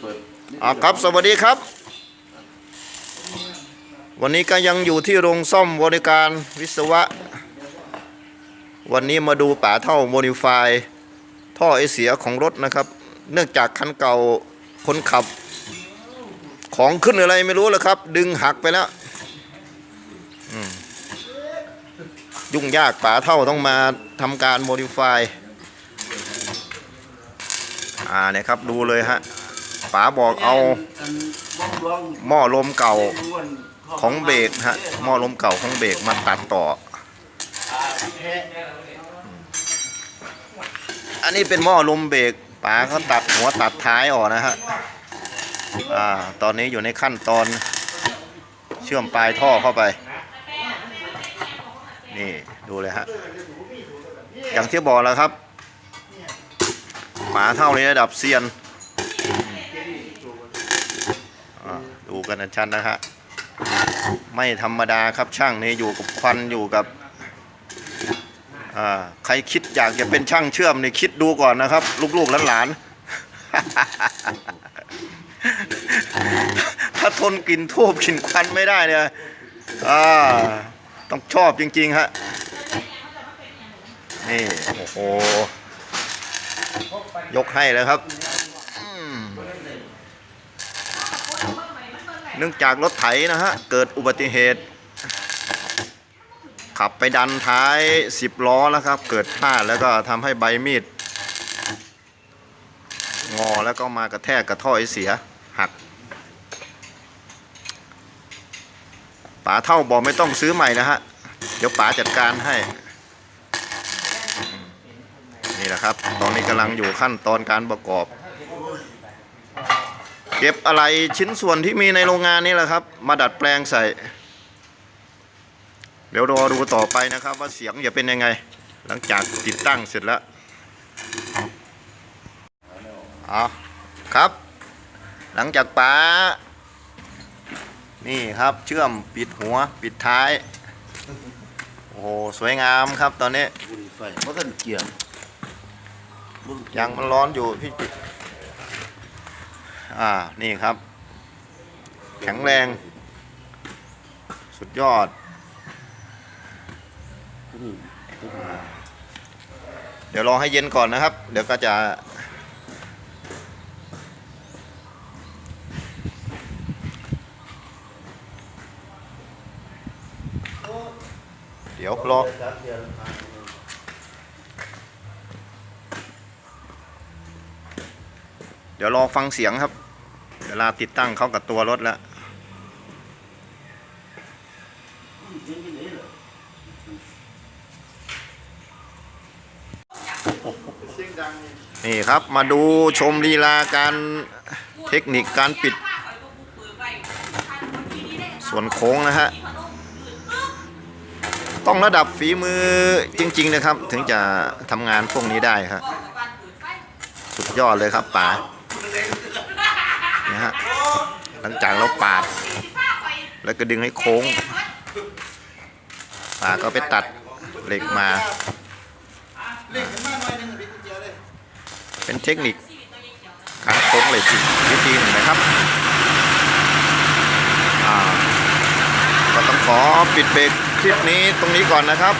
เปิดอ่าครับสวัสดีครับ วันนี้ก็ยังอยู่ที่โรงซ่อมบริการวิศวะ วันนี้มาดูป่าเท่าโมดิฟายท่อไอเสียของรถนะครับ เนื่องจากคันเก่าคนขับ ของขึ้นอะไรไม่รู้แล้วครับ ดึงหักไปแล้วอืมยุ่งยากป่าเท่าต้องมาทำการโมดิฟายอ่าเนี่ยครับดูเลยฮะ ป๋าบอกเอาหม้อลมเก่าของเบรกฮะหม้อลมเก่าของเบรกมาตัดต่อ อันนี้เป็นหม้อลมเบรกป๋าเขาตัดหัวตัดท้ายออกนะฮะอ่าตอนนี้อยู่ในขั้นตอนเชื่อมปลายท่อเข้าไป นี่ดูเลยฮะ อย่างที่บอกแล้วครับป๋าเท่านี้ระดับเซียน อ่าดู กันชัดๆนะฮะไม่ธรรมดาครับช่างนี่อยู่กับควันอยู่กับใครคิดอยากจะเป็นช่างเชื่อมนี่คิดดูก่อนนะครับ ลูกๆหลานๆถ้าทนกลิ่นทูบกลิ่นควันไม่ได้เนี่ยต้องชอบจริง ๆ ฮะ นี่ โอ้โห ยกให้เลยครับอืม เนื่องจากรถไถนะฮะ เกิดอุบัติเหตุ ขับไปดันท้าย 10 ล้อแล้วครับ เกิดพลาดแล้วก็ทำให้ใบมีด งอแล้วก็มากระแทกกระท่อไอเสียหักป๋าเท่าบอกไม่ต้องซื้อใหม่นะฮะ เดี๋ยวป๋าจัดการให้ นี่แหละครับ ตอนนี้กำลังอยู่ขั้นตอนการประกอบ เก็บอะไรชิ้นส่วนที่มีในโรงงานนี่แหละครับ มาดัดแปลงใส่ เดี๋ยวรอดูต่อไปนะครับ ว่าเสียงจะเป็นยังไง หลังจากติดตั้งเสร็จแล้วเอาครับ หลังจากป๋านี่ครับเชื่อมปิดหัวปิดท้าย โอ้โหสวยงามครับตอนนี้บุหรี่ไฟเพราะท่านเกี่ยงบุหรี่ยังมันร้อนอยู่พี่ปิ อ่า นี่ครับ แข็งแรง สุดยอด เดี๋ยวรอให้เย็นก่อนนะครับ เดี๋ยวก็จะ เดี๋ยวรอ เดี๋ยวรอฟังเสียงครับ เวลาติดตั้งเข้ากับตัวรถแล้วนี่ครับมาดูชมลีลาการเทคนิคการปิด ส่วนโค้งนะฮะ ต้องระดับฝีมือจริง ๆ นะครับ ถึงจะทำงานพวกนี้ได้ครับ สุดยอดเลยครับป๋า นี่ยฮะหลังจากเราปาด แล้วก็ดึงให้โค้งปาก็ไปตัดเหล็กมา เป็นเทคนิคการโค้งเหล็กอีวิธีหนึ่งนะครับก็ต้องขอปิดเบรกคลิปนี้ตรงนี้ก่อนนะครับ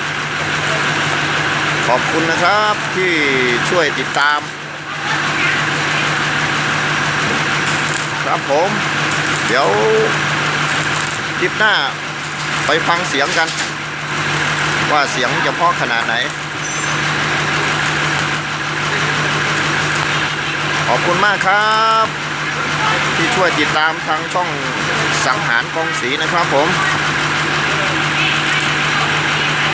ขอบคุณนะครับที่ช่วยติดตาม ครับผม เดี๋ยวคลิปหน้าไปฟังเสียงกัน ว่าเสียงจะพราะขนาดไหน ขอบคุณมากครับ ที่ช่วยติดตามทางช่องสังหารกองสีนะครับผม